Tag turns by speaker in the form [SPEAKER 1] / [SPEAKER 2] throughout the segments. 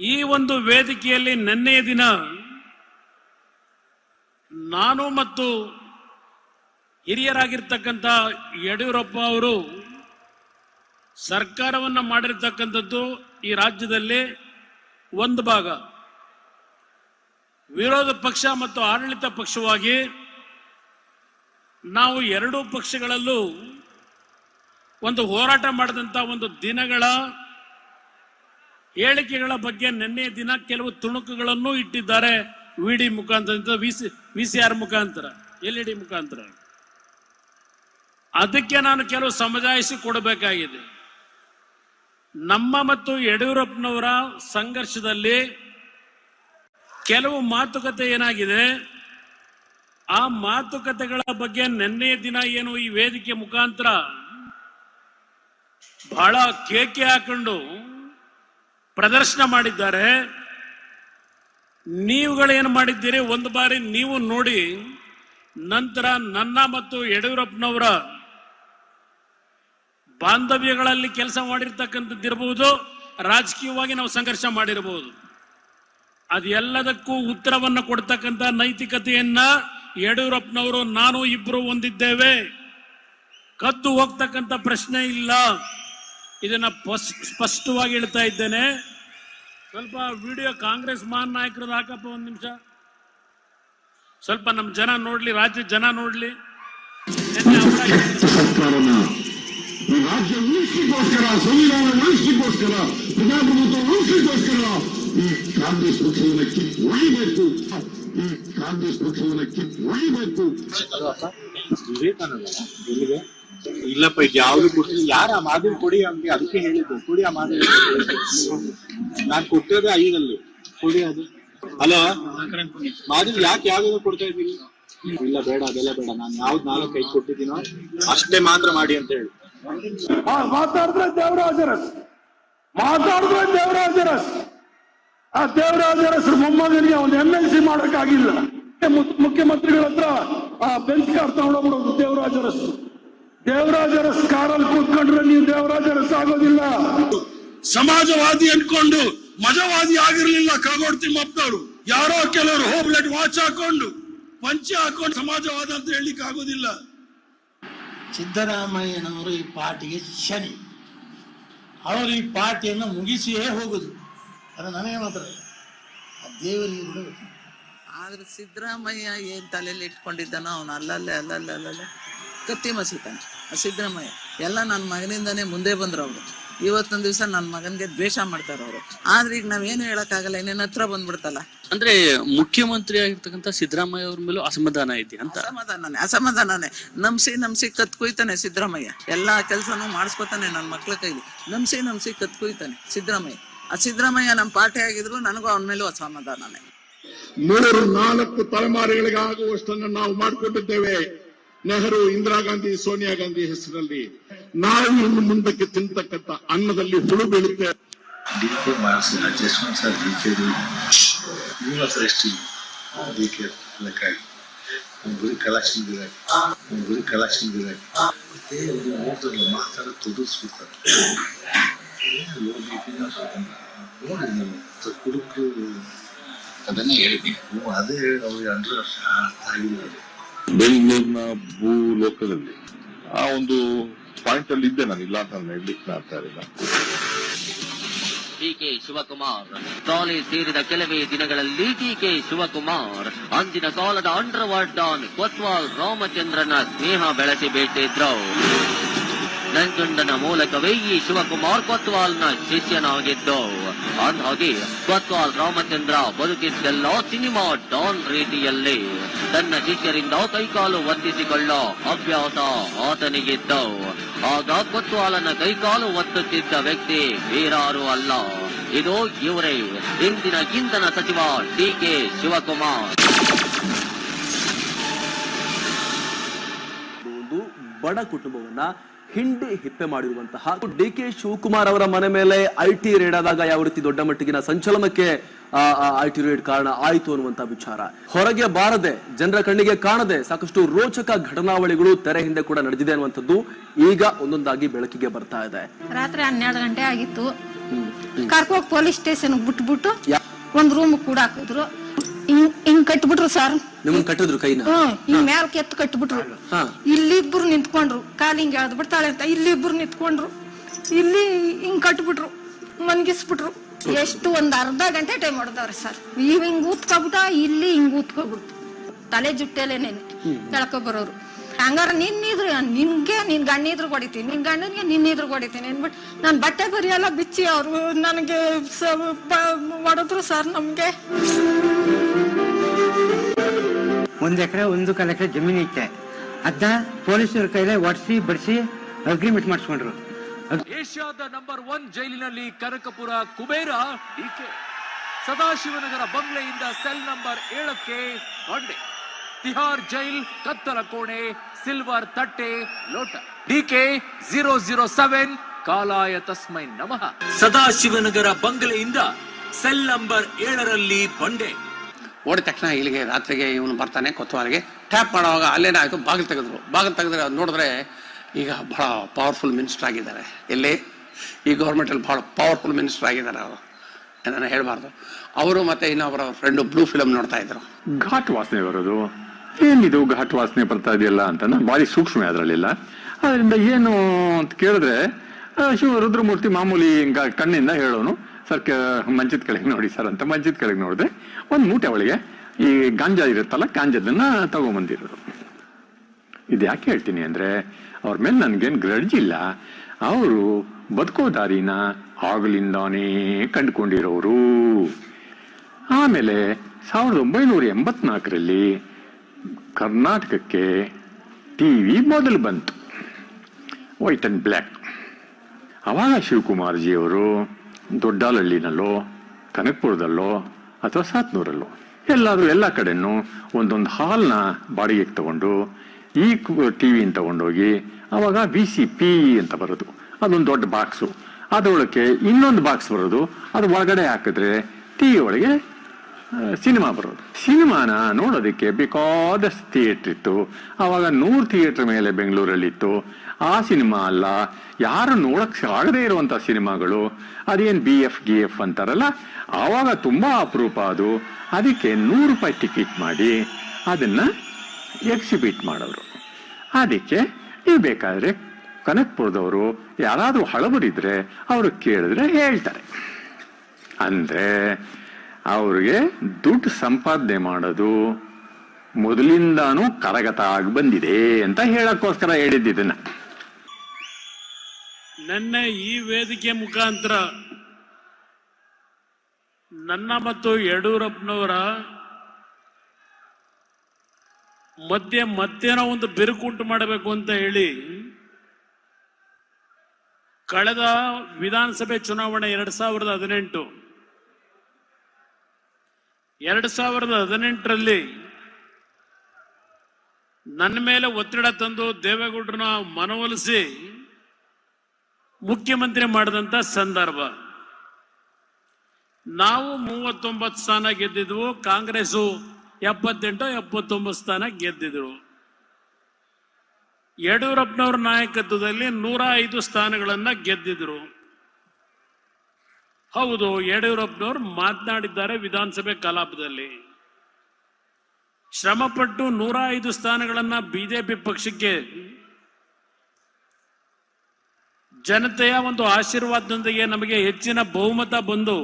[SPEAKER 1] ಈ ಒಂದು ವೇದಿಕೆಯಲ್ಲಿ ನಿನ್ನೆಯ ದಿನ ನಾನು ಮತ್ತು ಹಿರಿಯರಾಗಿರ್ತಕ್ಕಂಥ ಯಡಿಯೂರಪ್ಪ ಅವರು ಸರ್ಕಾರವನ್ನು ಮಾಡಿರ್ತಕ್ಕಂಥದ್ದು ಈ ರಾಜ್ಯದಲ್ಲಿ ಒಂದು ಭಾಗ. ವಿರೋಧ ಪಕ್ಷ ಮತ್ತು ಆಡಳಿತ ಪಕ್ಷವಾಗಿ ನಾವು ಎರಡೂ ಪಕ್ಷಗಳಲ್ಲೂ ಒಂದು ಹೋರಾಟ ಮಾಡಿದಂಥ ಒಂದು ದಿನಗಳ ಹೇಳಿಕೆಗಳ ಬಗ್ಗೆ ನಿನ್ನೆ ದಿನ ಕೆಲವು ತುಣುಕುಗಳನ್ನು ಇಟ್ಟಿದ್ದಾರೆ ವಿಡಿ ಮುಖಾಂತರ ವಿ ಸಿ ಆರ್ ಮುಖಾಂತರ ಎಲ್ ಇ ಡಿ ಮುಖಾಂತರ. ಅದಕ್ಕೆ ನಾನು ಕೆಲವು ಸಮಜಾಯಿಸಿ ಕೊಡಬೇಕಾಗಿದೆ. ನಮ್ಮ ಮತ್ತು ಯಡಿಯೂರಪ್ಪನವರ ಸಂಘರ್ಷದಲ್ಲಿ ಕೆಲವು ಮಾತುಕತೆ ಏನಾಗಿದೆ? ಆ ಮಾತುಕತೆಗಳ ಬಗ್ಗೆ ನಿನ್ನೆ ದಿನ ಏನು ಈ ವೇದಿಕೆ ಮುಖಾಂತರ ಬಹಳ ಕೇಕೆ ಹಾಕೊಂಡು ಪ್ರದರ್ಶನ ಮಾಡಿದ್ದಾರೆ. ನೀವುಗಳೇನು ಮಾಡಿದ್ದೀರಿ? ಒಂದು ಬಾರಿ ನೀವು ನೋಡಿ. ನಂತರ ನನ್ನ ಮತ್ತು ಯಡಿಯೂರಪ್ಪನವರ ಬಾಂಧವ್ಯಗಳಲ್ಲಿ ಕೆಲಸ ಮಾಡಿರ್ತಕ್ಕಂಥದ್ದಿರಬಹುದು ರಾಜಕೀಯವಾಗಿ ನಾವು ಸಂಘರ್ಷ ಮಾಡಿರಬಹುದು ಅದೆಲ್ಲದಕ್ಕೂ ಉತ್ತರವನ್ನು ಕೊಡ್ತಕ್ಕಂಥ ನೈತಿಕತೆಯನ್ನ ಯಡಿಯೂರಪ್ಪನವರು, ನಾನು ಇಬ್ರು ಹೊಂದಿದ್ದೇವೆ. ಕದ್ದು ಹೋಗ್ತಕ್ಕಂಥ ಪ್ರಶ್ನೆ ಇಲ್ಲ. ಇದನ್ನ ಸ್ಪಷ್ಟವಾಗಿ ಹೇಳ್ತಾ ಇದ್ದೇನೆ. ಸ್ವಲ್ಪ ವಿಡಿಯೋ ಕಾಂಗ್ರೆಸ್ ಮಹಾನ್ ನಾಯಕರದ್ದು ಹಾಕಪ್ಪ ಒಂದು ನಿಮಿಷ. ಸ್ವಲ್ಪ ನಮ್ಮ ಜನ ನೋಡ್ಲಿ ರಾಜ್ಯದ ಜನ ನೋಡ್ಲಿ.
[SPEAKER 2] ರಾಜ್ಯ ಉಳಿಸ್ಲಿಕ್ಕೋಸ್ಕರ ಸಂವಿಧಾನ ಉಳಿಸ್ಲಿಕ್ಕೋಸ್ಕರ ಪ್ರಜಾಪ್ರಭುತ್ವ ಉಳಿಸ್ಲಿಕ್ಕೋಸ್ಕರ ಈ ಕಾಂಗ್ರೆಸ್ ಪಕ್ಷವನ್ನು ಕಿತ್ತು ಒಳಿಬೇಕು ಈ ಕಾಂಗ್ರೆಸ್ ಪಕ್ಷವನ್ನು ಕಿತ್ತು ಒಳಿಬೇಕು
[SPEAKER 3] ವಿವೇಕಾನಂದ ಇಲ್ಲಪ್ಪ, ಇದು ಯಾವ್ದು ಕೊಡ್ತೀನಿ? ಯಾರ ಆ ಮಾದರಿ ಕೊಡಿ ಅಂಗೆ ಅದಕ್ಕೆ ಹೇಳಿದ್ದು. ಕೊಡಿ ಆ ಮಾದರಿ. ನಾನ್ ಕೊಟ್ಟಿರೋದೇ ಐದಲ್ಲಿ ಕೊಡಿ ಅದು. ಹಲೋ ಮಾದರಿ ಯಾಕೆ ಯಾವ್ದು ಕೊಡ್ತಾ ಇದ್ದೀನಿ? ಇಲ್ಲ, ಬೇಡ, ಅದೆಲ್ಲ ಬೇಡ. ನಾನು ಯಾವ್ದು ನಾಲ್ಕು ಕೈ ಕೊಟ್ಟಿದ್ದೀನೋ ಅಷ್ಟೇ ಮಾತ್ರ ಮಾಡಿ ಅಂತ ಹೇಳಿ.
[SPEAKER 4] ಮಾತಾಡಿದ್ರೆ ದೇವರಾಜರಸ್. ಮಾತಾಡಿದ್ರೆ ದೇವರಾಜರಸ್. ಆ ದೇವರಾಜರಸ್ ಮೊಮ್ಮಗನಿಗೆ ಒಂದು ಎಂ ಎಲ್ ಸಿ ಮಾಡಕ್ಕಾಗಿಲ್ಲ. ಮುಖ್ಯಮಂತ್ರಿಗಳ ಹತ್ರ ಆ ಬೆಂಚ್ ಕಾರ್ ತಗೊಂಡೋಗ್ಬಿಡೋದು ದೇವರಾಜ ಅರಸ್ ದೇವರಾಜ ಕಾರಲ್ಲಿ ಕೂತ್ಕೊಂಡ್ರೆ ನೀವು ದೇವರಾಜರ ಸಾಗೋದಿಲ್ಲ. ಆಗೋದಿಲ್ಲ
[SPEAKER 5] ಸಮಾಜವಾದಿ ಅನ್ಕೊಂಡು ಮಜವಾದಿ ಆಗಿರ್ಲಿಲ್ಲ ಕಾಗೋಡ್ ತಿಮ್ಮಪ್ಪನವರು. ಯಾರೋ ಕೆಲವರು ಹೋಬ್ಲೆಟ್ ವಾಚ್ ಹಾಕೊಂಡು ಪಂಚೆ ಹಾಕೊಂಡು ಸಮಾಜವಾದ ಅಂತ ಹೇಳಲಿಕ್ಕೆ ಆಗೋದಿಲ್ಲ.
[SPEAKER 6] ಸಿದ್ದರಾಮಯ್ಯನವರು ಈ ಪಾರ್ಟಿಗೆ ಶನಿ. ಅವರು ಈ ಪಾರ್ಟಿಯನ್ನು ಮುಗಿಸಿಯೇ ಹೋಗುದು. ಅದು ನನಗೆ ಮಾತ್ರ. ಆ ದೇವರಿಗೆ ಕೂಡ
[SPEAKER 7] ಆದ್ರೆ ಸಿದ್ದರಾಮಯ್ಯ ಏನ್ ತಲೆಯಲ್ಲಿ ಇಟ್ಕೊಂಡಿದ್ದಾನೋ ಅವನು ಅಲ್ಲಲ್ಲೇ ಅಲ್ಲಲ್ಲೇ ಅಲ್ಲಲ್ಲೇ. ಕತ್ತಿ ಮಸಿತಾನೆ ಆ ಸಿದ್ದರಾಮಯ್ಯ. ಎಲ್ಲ ನನ್ನ ಮಗನಿಂದನೇ ಮುಂದೆ ಬಂದ್ರು ಅವರು. ಇವತ್ತೊಂದ್ ದಿವಸ ನನ್ನ ಮಗನ್ಗೆ ದ್ವೇಷ ಮಾಡ್ತಾರ ಅವರು. ಆದ್ರೆ ಈಗ ನಾವೇನು ಹೇಳಕ್ಕಾಗಲ್ಲ ಇನ್ನೇನ್ ಹತ್ರ ಬಂದ್ಬಿಡ್ತಲ್ಲ.
[SPEAKER 8] ಅಂದ್ರೆ ಮುಖ್ಯಮಂತ್ರಿ ಆಗಿರ್ತಕ್ಕಂತ ಸಿದ್ದರಾಮಯ್ಯ ಅವ್ರ ಮೇಲೂ ಅಸಮಾಧಾನ ಇದೆ ಅಂತ.
[SPEAKER 7] ಅಸಮಾಧಾನನೇ ಅಸಮಾಧಾನನೇ. ನಮ್ಸಿ ನಮ್ಸಿ ಕತ್ ಕುಯ್ತಾನೆ ಸಿದ್ದರಾಮಯ್ಯ. ಎಲ್ಲಾ ಕೆಲ್ಸನೂ ಮಾಡಿಸ್ಕೊತಾನೆ ನನ್ನ ಮಕ್ಳ ಕೈಲಿ. ನಮ್ಸಿ ನಮ್ಸಿ ಕತ್ ಕುಯ್ತಾನೆ ಸಿದ್ದರಾಮಯ್ಯ. ಆ ಸಿದ್ದರಾಮಯ್ಯ ನಮ್ಮ ಪಾರ್ಟಿ ಆಗಿದ್ರು ನನಗೂ ಅವನ ಮೇಲೂ ಅಸಮಾಧಾನನೇ.
[SPEAKER 2] ಮೂರು ನಾಲ್ಕು ತಲೆಮಾರುಗಳಿಗಾಗುವಷ್ಟನ್ನು ನಾವು ಮಾಡಿಕೊಂಡಿದ್ದೇವೆ. ನೆಹರು ಇಂದಿರಾ ಗಾಂಧಿ ಸೋನಿಯಾ ಗಾಂಧಿ ಹೆಸರಲ್ಲಿ ನಾವು ಇನ್ನು ಮುಂದಕ್ಕೆ ತಿಂತಕ್ಕಂಥ ಅನ್ನದಲ್ಲಿ ಹುಳು ಬೀಳುತ್ತೆ.
[SPEAKER 9] D K Jaswanth sir D K ನೀವು ಸೃಷ್ಟಿ ಡಿ ಕೆ ಲೆಕ್ಕಾಗಿ ಒಂದು ಗುರಿ ಕಲೆಕ್ಷನ್ ಗಿರಾಕಿ ಒಂದು ಗುರಿ ಕಲೆಕ್ಷನ್ ಗಿರಾಕಿ ಮತ್ತೆ ಒಂದು ನೋಡಿ ನಾನು ಕುಡುಕು ಅದನ್ನೇ ಹೇಳಿದ್ದೀನಿ ಅದೇ ಅವ್ರಿಗೆ ಅಂದ್ರೆ ಅರ್ಥ ಆಗಿಲ್ಲ ಅದು.
[SPEAKER 10] ಬೆಂಗಳೂರಿನ ಭೂ ಲೋಕದಲ್ಲಿ ಆ ಒಂದು ಪಾಯಿಂಟ್ ಅಲ್ಲಿ ಇದ್ದೆ ನಾನು, ಇಲ್ಲ ಅಂತ ನಾನು ಹೇಳಲಿಕ್ಕೆ ಮಾಡ್ತಾ ಇರಲಿಲ್ಲ.
[SPEAKER 8] ಡಿಕೆ ಶಿವಕುಮಾರ್ ಟ್ರಾಲಿ ಸೇರಿದ ಕೆಲವೇ ದಿನಗಳಲ್ಲಿ ಡಿಕೆ ಶಿವಕುಮಾರ್, ಅಂದಿನ ಕಾಲದ ಅಂಡರ್ ವರ್ಲ್ಡ್ ಡಾನ್ ಕೊತ್ವಾಲ್ ರಾಮಚಂದ್ರನ ಸ್ನೇಹ ಬೆಳೆಸಿ ಬೇಟಿದ್ರು ನಂಜುಂಡನ ಮೂಲಕವೇ ಈ ಶಿವಕುಮಾರ್ ಕೊತ್ವಾಲ್ನ ಶಿಷ್ಯನಾಗಿದ್ದು ಅಂದಾಗಿ ಕೊತ್ವಾಲ್ ರಾಮಚಂದ್ರ ಬದುಕಿದ್ದೆಲ್ಲ ಸಿನಿಮಾ ಡಾನ್ ರೀತಿಯಲ್ಲಿ ತನ್ನ ಶಿಷ್ಯರಿಂದ ಕೈಕಾಲು ಒತ್ತಿಸಿಕೊಳ್ಳೋ ಅಭ್ಯಾಸ ಆತನಿಗಿದ್ದು. ಆಗ ಕೊತ್ವಾಲನ ಕೈಕಾಲು ಒತ್ತುತ್ತಿದ್ದ ವ್ಯಕ್ತಿ ಬೇರಾರು ಅಲ್ಲ. ಇದು ಇವರೇ ಇಂದಿನ ಇಂಧನ ಸಚಿವ ಡಿಕೆ ಶಿವಕುಮಾರ್.
[SPEAKER 11] ಒಂದು ಬಡ ಕುಟುಂಬವನ್ನ ಹಿಂಡಿ ಹಿಪ್ಪೆ ಮಾಡಿರುವಂತಹ ಡಿ ಕೆ ಶಿವಕುಮಾರ್ ಅವರ ಮನೆ ಮೇಲೆ ಐ ಟಿ ರೇಡ್ ಆದಾಗ ಯಾವ ರೀತಿ ದೊಡ್ಡ ಮಟ್ಟಿಗಿನ ಸಂಚಲನಕ್ಕೆ ಐ ಟಿ ರೇಡ್ ಕಾರಣ ಆಯಿತು ಅನ್ನುವಂತ ವಿಚಾರ. ಹೊರಗೆ ಬಾರದೆ ಜನರ ಕಣ್ಣಿಗೆ ಕಾಣದೆ ಸಾಕಷ್ಟು ರೋಚಕ ಘಟನಾವಳಿಗಳು ತೆರೆ ಹಿಂದೆ ಕೂಡ ನಡೆದಿದೆ ಅನ್ನುವಂಥದ್ದು ಈಗ ಒಂದೊಂದಾಗಿ ಬೆಳಕಿಗೆ ಬರ್ತಾ ಇದೆ.
[SPEAKER 12] ರಾತ್ರಿ ಹನ್ನೆರಡು ಗಂಟೆ ಆಗಿತ್ತು. ಕಾರ್ಕೋ ಪೊಲೀಸ್ ಸ್ಟೇಷನ್ ಬಿಟ್ಬಿಟ್ಟು ಒಂದ್ ರೂಮ್ ಕೂಡ ಹಾಕಿದ್ರು. ಹಿಂಗ್ ಕಟ್ಬಿಟ್ರು ಸರ್.
[SPEAKER 11] ನಿಮ್ಮನ್ ಕಟ್ಟಿದ್ರು ಕೈನ?
[SPEAKER 12] ಹಿಂಗ್ ಮ್ಯಾಲ್ ಕೆತ್ತು ಕಟ್ಬಿಟ್ರು.
[SPEAKER 11] ಇಲ್ಲಿ
[SPEAKER 12] ಇಲ್ಲಿಬ್ರು ನಿಂತ್ಕೊಂಡ್ರು. ಕಾಲ್ ಹಿಂಗೆ ಎಳ್ದು ಬಿಡ್ತಾಳೆ ಅಂತ ಇಲ್ಲಿಬ್ರು ನಿಂತ್ಕೊಂಡ್ರು. ಇಲ್ಲಿ ಹಿಂಗ್ ಕಟ್ಬಿಟ್ರು ಮನ್ಗಿಸ್ಬಿಟ್ರು ಎಷ್ಟು ಒಂದ್ ಅರ್ಧ ಗಂಟೆ ಟೈಮ್ ಹೊಡೆದವ್ರೆ ಸರ್ ಇವ್ ಹಿಂಗ್ ಊತ್ಕೊಬಿಟ್ಟ ಇಲ್ಲಿ ಹಿಂಗ್ ಊತ್ಕೊಬಿಡ್ತು ತಲೆ ಜುಟ್ಟೆಲೇನೇನೆ ಎಳ್ಕೊ ಬರೋರು. ಹಂಗಾರ ನಿನ್ನಿದ್ರು ನಿನ್ಗೆ ನಿನ್ ಗಣ್ಣಿದ್ರು ಹೊಡಿತೀನಿ, ನಿನ್ ಗಂಡನ್ಗೆ ನಿನ್ನಿದ್ರು ಹೊಡಿತೀನಿ ಅಂದ್ಬಿಟ್ಟು ನಾನ್ ಬಟ್ಟೆ ಬರಿ ಎಲ್ಲ ಬಿಚ್ಚಿ ಅವ್ರು ನನಗೆ ಹೊಡೆದ್ರು ಸರ್ ನಮ್ಗೆ.
[SPEAKER 13] ಒಂದ್ ಎಕರೆ, ಒಂದು ಕಾಲ ಜಮೀನು ಅದನ್ನ ಪೊಲೀಸರ ಕೈಲೇ ಒಡಿಸಿ ಬಡಿಸಿ ಅಗ್ರಿಮೆಂಟ್ ಮಾಡಿಸ್ಕೊಂಡ್ರು.
[SPEAKER 14] ಏಷ್ಯಾದ ನಂಬರ್ ಒನ್ ಜೈಲಿನಲ್ಲಿ ಕನಕಪುರ ಕುಬೇರ ಡಿಕೆ ಸದಾಶಿವನಗರ ಬಂಗ್ಲೆಯಿಂದ ಸೆಲ್ ನಂಬರ್ ಏಳಕ್ಕೆ ಬಂಡೆ ತಿಹಾರ್ ಜೈಲ್ ಕತ್ತಲ ಕೋಣೆ ಸಿಲ್ವರ್ ತಟ್ಟೆ ಲೋಟ. ಡಿಕೆ ಜೀರೋ ಜೀರೋ ಸೆವೆನ್ ಕಾಲಾಯ ತಸ್ಮೈ ನಮಃ. ಸದಾಶಿವನಗರ ಬಂಗ್ಲೆಯಿಂದ ಸೆಲ್ ನಂಬರ್ ಏಳರಲ್ಲಿ ಬಂಡೆ
[SPEAKER 15] ಓಡಿದ ತಕ್ಷಣ ಇಲ್ಲಿಗೆ ರಾತ್ರಿಗೆ ಇವನು ಬರ್ತಾನೆ ಕೊತ್ತವಾಲಿಗೆ ಟ್ಯಾಪ್ ಮಾಡುವಾಗ ಅಲ್ಲೇನೇ ಆಯಿತು ಬಾಗಿಲು ತೆಗೆದ್ರು. ಬಾಗಿಲು ತೆಗೆದ್ರೆ ನೋಡಿದ್ರೆ ಈಗ ಬಹಳ ಪವರ್ಫುಲ್ ಮಿನಿಸ್ಟರ್ ಆಗಿದ್ದಾರೆ. ಎಲ್ಲಿ? ಈ ಗೌರ್ಮೆಂಟಲ್ಲಿ ಭಾಳ ಪವರ್ಫುಲ್ ಮಿನಿಸ್ಟರ್ ಆಗಿದ್ದಾರೆ ಅವರು. ನಾನು ಹೇಳಬಾರ್ದು. ಅವರು ಮತ್ತೆ ಇನ್ನೊಬ್ಬರ ಫ್ರೆಂಡು ಬ್ಲೂ ಫಿಲಮ್ ನೋಡ್ತಾ ಇದ್ರು.
[SPEAKER 16] ಘಾಟ್ ವಾಸನೆ ಬರೋದು. ಏನಿದು ಘಾಟ್ ವಾಸನೆ ಬರ್ತಾ ಇದೆಯಲ್ಲ ಅಂತ ನಾನು ಭಾರಿ ಸೂಕ್ಷ್ಮ ಅದರಲ್ಲಿಲ್ಲ. ಅದರಿಂದ ಏನು ಅಂತ ಕೇಳಿದ್ರೆ ಶಿವ ರುದ್ರಮೂರ್ತಿ ಮಾಮೂಲಿ ಕಣ್ಣಿಂದ ಹೇಳೋನು. ಸರ್ ಮಂಚದ ಕೆಳಗೆ ನೋಡಿ ಸರ್ ಅಂತ ಮಂಚದ ಕೆಳಗೆ ನೋಡಿದ್ರೆ ಒಂದು ಮೂಟೆ ಒಳಗೆ ಈ ಗಾಂಜಾ ಇರುತ್ತಲ್ಲ, ಗಾಂಜಾದನ್ನ ತಗೊಂಬಂದಿರೋದು ಇದು ಯಾಕೆ ಹೇಳ್ತೀನಿ ಅಂದ್ರೆ, ಅವ್ರ ಮೇಲೆ ನನಗೇನು ಗ್ರಡ್ಜಿಲ್ಲ ಅವರು ಬದುಕೋ ದಾರಿನ ಆಗಲಿಂದಾನೇ ಕಂಡುಕೊಂಡಿರೋರು. ಆಮೇಲೆ ಸಾವಿರದ ಒಂಬೈನೂರ ಎಂಬತ್ನಾಲ್ಕರಲ್ಲಿ ಕರ್ನಾಟಕಕ್ಕೆ ಟಿ ವಿ ಮೊದಲು ಬಂತು. ವೈಟ್ ಆ್ಯಂಡ್ ಬ್ಲ್ಯಾಕ್ ಅವಾಗ ಶಿವಕುಮಾರ್ಜಿಯವರು ದೊಡ್ಡಾಲಹಳ್ಳಿನಲ್ಲೋ ಕನಕಪುರದಲ್ಲೋ ಅಥವಾ ಸಾತ್ನೂರಲ್ಲೋ ಎಲ್ಲಾದ್ರೂ ಎಲ್ಲ ಕಡೆನೂ ಒಂದೊಂದು ಹಾಲ್ನ ಬಾಡಿಗೆಗೆ ತಗೊಂಡು, ಈ ಟಿವಿನ ತಗೊಂಡೋಗಿ ಅವಾಗ ಬಿ ಸಿ ಪಿ ಅಂತ ಬರೋದು. ಅದೊಂದು ದೊಡ್ಡ ಬಾಕ್ಸು. ಅದರೊಳಗೆ ಇನ್ನೊಂದು ಬಾಕ್ಸ್ ಬರೋದು. ಅದು ಒಳಗಡೆ ಹಾಕಿದ್ರೆ ಟಿ ಒಳಗೆ ಸಿನಿಮಾ ಬರೋದು. ಸಿನಿಮಾನ ನೋಡೋದಕ್ಕೆ ಬೇಕಾದಷ್ಟು ಥಿಯೇಟರ್ ಇತ್ತು. ಆವಾಗ ನೂರು ಥಿಯೇಟರ್ ಮೇಲೆ ಬೆಂಗಳೂರಲ್ಲಿತ್ತು. ಆ ಸಿನಿಮಾ ಅಲ್ಲ, ಯಾರು ನೋಡಕ್ ಆಗದೇ ಇರುವಂತ ಸಿನಿಮಾಗಳು. ಅದೇನು ಬಿ ಎಫ್ ಗಿ ಎಫ್ ಅಂತಾರಲ್ಲ ಆವಾಗ ತುಂಬಾ ಅಪರೂಪ ಅದು. ಅದಕ್ಕೆ ನೂರು ರೂಪಾಯಿ ಟಿಕೆಟ್ ಮಾಡಿ ಅದನ್ನ ಎಕ್ಸಿಬಿಟ್ ಮಾಡೋರು. ಅದಕ್ಕೆ ನೀವು ಬೇಕಾದರೆ ಕನಕ್ಪುರದವರು ಯಾರಾದರೂ ಹಳಬರಿದ್ರೆ ಅವರು ಕೇಳಿದ್ರೆ ಹೇಳ್ತಾರೆ. ಅಂದ್ರೆ ಅವ್ರಿಗೆ ದುಡ್ಡು ಸಂಪಾದನೆ ಮಾಡೋದು ಮೊದಲಿಂದಾನು ಕರಗತ ಆಗಿ ಬಂದಿದೆ ಅಂತ ಹೇಳಕ್ಕೋಸ್ಕರ ಹೇಳಿದ್ದಿದ್ದನ್ನ
[SPEAKER 1] ನನ್ನ ಈ ವೇದಿಕೆ ಮುಖಾಂತರ ನನ್ನ ಮತ್ತು ಯಡಿಯೂರಪ್ಪನವರ ಮಧ್ಯೆ ಮತ್ತೇನೋ ಒಂದು ಬಿರುಕುಂಟು ಮಾಡಬೇಕು ಅಂತ ಹೇಳಿ ಕಳೆದ ವಿಧಾನಸಭೆ ಚುನಾವಣೆ ಎರಡ್ ಸಾವಿರದ ಹದಿನೆಂಟು ಎರಡ್ ಸಾವಿರದ ಹದಿನೆಂಟರಲ್ಲಿ ನನ್ನ ಮೇಲೆ ಒತ್ತಡ ತಂದು ದೇವೇಗೌಡರನ್ನ ಮನವೊಲಿಸಿ ಮುಖ್ಯಮಂತ್ರಿ ಮಾಡಿದಂತ ಸಂದರ್ಭ. ನಾವು ಮೂವತ್ತೊಂಬತ್ತು ಸ್ಥಾನ ಗೆದ್ದಿದ್ವು, ಕಾಂಗ್ರೆಸ್ಸು ಎಪ್ಪತ್ತೆಂಟು, ಎಪ್ಪತ್ತೊಂಬತ್ತು ಸ್ಥಾನ ಗೆದ್ದಿದ್ರು. ಯಡಿಯೂರಪ್ಪನವ್ರ ನಾಯಕತ್ವದಲ್ಲಿ ನೂರ ಐದು ಸ್ಥಾನಗಳನ್ನು ಗೆದ್ದಿದ್ರು. ಹೌದು, ಯಡಿಯೂರಪ್ಪನವರು ಮಾತನಾಡಿದ್ದಾರೆ ವಿಧಾನಸಭೆ ಕಲಾಪದಲ್ಲಿ. ಶ್ರಮಪಟ್ಟು ನೂರ ಐದು ಸ್ಥಾನಗಳನ್ನ ಬಿಜೆಪಿ ಪಕ್ಷಕ್ಕೆ ಜನತೆಯ ಒಂದು ಆಶೀರ್ವಾದದೊಂದಿಗೆ ನಮಗೆ ಹೆಚ್ಚಿನ ಬಹುಮತ ಬಂದು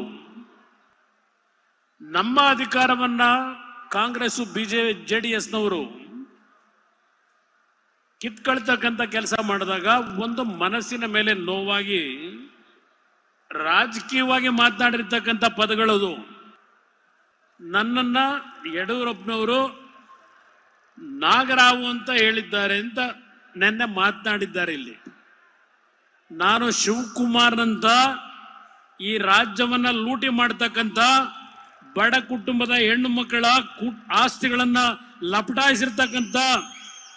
[SPEAKER 1] ನಮ್ಮ ಅಧಿಕಾರವನ್ನ ಕಾಂಗ್ರೆಸ್ ಬಿಜೆ, ಜೆಡಿಎಸ್ನವರು ಕಿತ್ಕೊಳ್ತಕ್ಕಂಥ ಕೆಲಸ ಮಾಡಿದಾಗ ಒಂದು ಮನಸ್ಸಿನ ಮೇಲೆ ನೋವಾಗಿ ರಾಜಕೀಯವಾಗಿ ಮಾತನಾಡಿರ್ತಕ್ಕಂಥ ಪದಗಳದು ನನ್ನನ್ನ ಯಡಿಯೂರಪ್ಪನವರು ನಾಗರಾವು ಅಂತ ಹೇಳಿದ್ದಾರೆ ಅಂತ ನೆನ್ನೆ ಮಾತನಾಡಿದ್ದಾರೆ ಇಲ್ಲಿ. ನಾನು ಶಿವಕುಮಾರ್ನಂತ ಈ ರಾಜ್ಯವನ್ನ ಲೂಟಿ ಮಾಡ್ತಕ್ಕಂಥ ಬಡ ಕುಟುಂಬದ ಹೆಣ್ಣು ಮಕ್ಕಳ ಆಸ್ತಿಗಳನ್ನ ಲಪಟಾಯಿಸಿರ್ತಕ್ಕಂಥ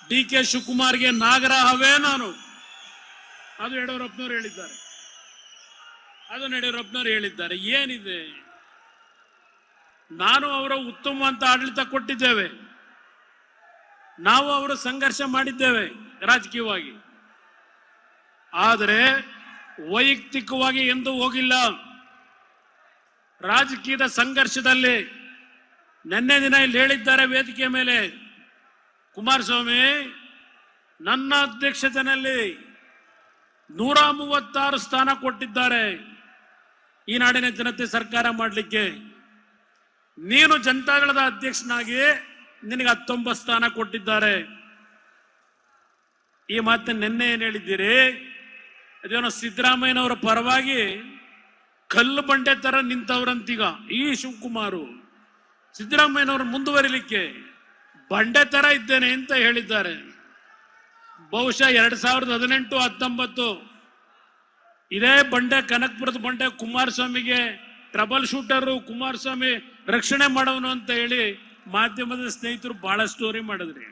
[SPEAKER 1] ಡಿ ಕೆ ಶಿವಕುಮಾರ್ಗೆ ನಾಗರಾಹವೇ ನಾನು. ಅದು ಯಡಿಯೂರಪ್ಪನವರು ಹೇಳಿದ್ದಾರೆ. ಅದು ಯಡಿಯೂರಪ್ಪನವರು ಹೇಳಿದ್ದಾರೆ. ಏನಿದೆ? ನಾನು ಅವರ ಉತ್ತಮವಂತ ಆಡಳಿತ ಕೊಟ್ಟಿದ್ದೇವೆ. ನಾವು ಅವರು ಸಂಘರ್ಷ ಮಾಡಿದ್ದೇವೆ ರಾಜಕೀಯವಾಗಿ. ಆದರೆ ವೈಯಕ್ತಿಕವಾಗಿ ಎಂದು ಹೋಗಿಲ್ಲ. ರಾಜಕೀಯದ ಸಂಘರ್ಷದಲ್ಲಿ ನಿನ್ನೆ ದಿನ ಇಲ್ಲಿ ಹೇಳಿದ್ದಾರೆ ವೇದಿಕೆ ಮೇಲೆ. ಕುಮಾರಸ್ವಾಮಿ, ನನ್ನ ಅಧ್ಯಕ್ಷತೆಯಲ್ಲಿ ನೂರ ಮೂವತ್ತಾರು ಸ್ಥಾನ ಕೊಟ್ಟಿದ್ದಾರೆ. ಈ ನಾಡಿನ ಜನತೆ ಸರ್ಕಾರ ಮಾಡಲಿಕ್ಕೆ ನೀನು ಜನತಾದಳದ ಅಧ್ಯಕ್ಷನಾಗಿ ನಿನಗೆ ಹತ್ತೊಂಬತ್ತು ಸ್ಥಾನ ಕೊಟ್ಟಿದ್ದಾರೆ. ಈ ಮಾತನ್ನ ನಿನ್ನೆ ಏನ್ ಹೇಳಿದ್ದೀರಿ? ಅದೇನೋ ಸಿದ್ದರಾಮಯ್ಯನವರ ಪರವಾಗಿ ಕಲ್ಲು ಬಂಡೆ ತರ ನಿಂತವ್ರಂತೀಗ ಈ ಶಿವಕುಮಾರು. ಸಿದ್ದರಾಮಯ್ಯನವರು ಮುಂದುವರಿಲಿಕ್ಕೆ ಬಂಡೆ ತರ ಇದ್ದೇನೆ ಅಂತ ಹೇಳಿದ್ದಾರೆ. ಬಹುಶಃ ಎರಡ್ ಸಾವಿರದ ಹದಿನೆಂಟು, ಹತ್ತೊಂಬತ್ತು ಇದೇ ಬಂಡೆ ಕನಕಪುರದ ಬಂಡೆ ಕುಮಾರಸ್ವಾಮಿಗೆ ಟ್ರಬಲ್ ಶೂಟರು ಕುಮಾರಸ್ವಾಮಿ ರಕ್ಷಣೆ ಮಾಡೋನು ಅಂತ ಹೇಳಿ ಮಾಧ್ಯಮದ ಸ್ನೇಹಿತರು ಬಹಳ ಸ್ಟೋರಿ ಮಾಡಿದ್ರಿ.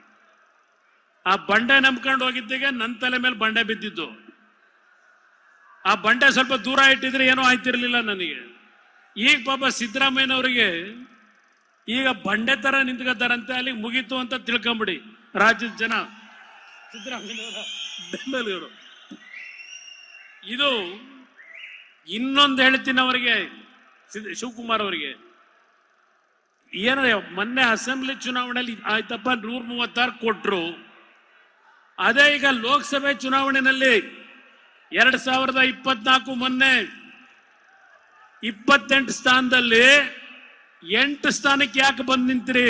[SPEAKER 1] ಆ ಬಂಡೆ ನಂಬ್ಕೊಂಡು ಹೋಗಿದ್ದಿಗೆ ನನ್ನ ತಲೆ ಮೇಲೆ ಬಂಡೆ ಬಿದ್ದಿದ್ದು. ಆ ಬಂಡೆ ಸ್ವಲ್ಪ ದೂರ ಇಟ್ಟಿದ್ರೆ ಏನೋ ಆಯ್ತಿರ್ಲಿಲ್ಲ ನನಗೆ. ಈಗ ಪಾಪ ಸಿದ್ದರಾಮಯ್ಯನವರಿಗೆ ಈಗ ಬಂಡೆ ತರ ನಿಂತ್ಕೊತಾರಂತೆ ಅಲ್ಲಿ ಮುಗೀತು ಅಂತ ತಿಳ್ಕೊಂಬಿಡಿ ರಾಜ್ಯದ ಜನ. ಸಿದ್ದರಾಮಯ್ಯನವರ ಬೆಂಬಲಿಗರು. ಇದು ಇನ್ನೊಂದು ಹೇಳ್ತೀನಿ ಅವರಿಗೆ ಶಿವಕುಮಾರ್ ಅವರಿಗೆ. ಏನ ಮೊನ್ನೆ ಅಸೆಂಬ್ಲಿ ಚುನಾವಣೆಯಲ್ಲಿ ಆಯ್ತಪ್ಪ ನೂರ ಮೂವತ್ತಾರು ಕೊಟ್ರು. ಅದೇ ಈಗ ಲೋಕಸಭೆ ಚುನಾವಣೆಯಲ್ಲಿ ಎರಡ್ ಸಾವಿರದ ಇಪ್ಪತ್ನಾಲ್ಕು ಮೊನ್ನೆ ಇಪ್ಪತ್ತೆಂಟು ಸ್ಥಾನದಲ್ಲಿ ಎಂಟು ಸ್ಥಾನಕ್ಕೆ ಯಾಕೆ ಬಂದ್ ನಿಂತ್ರಿ?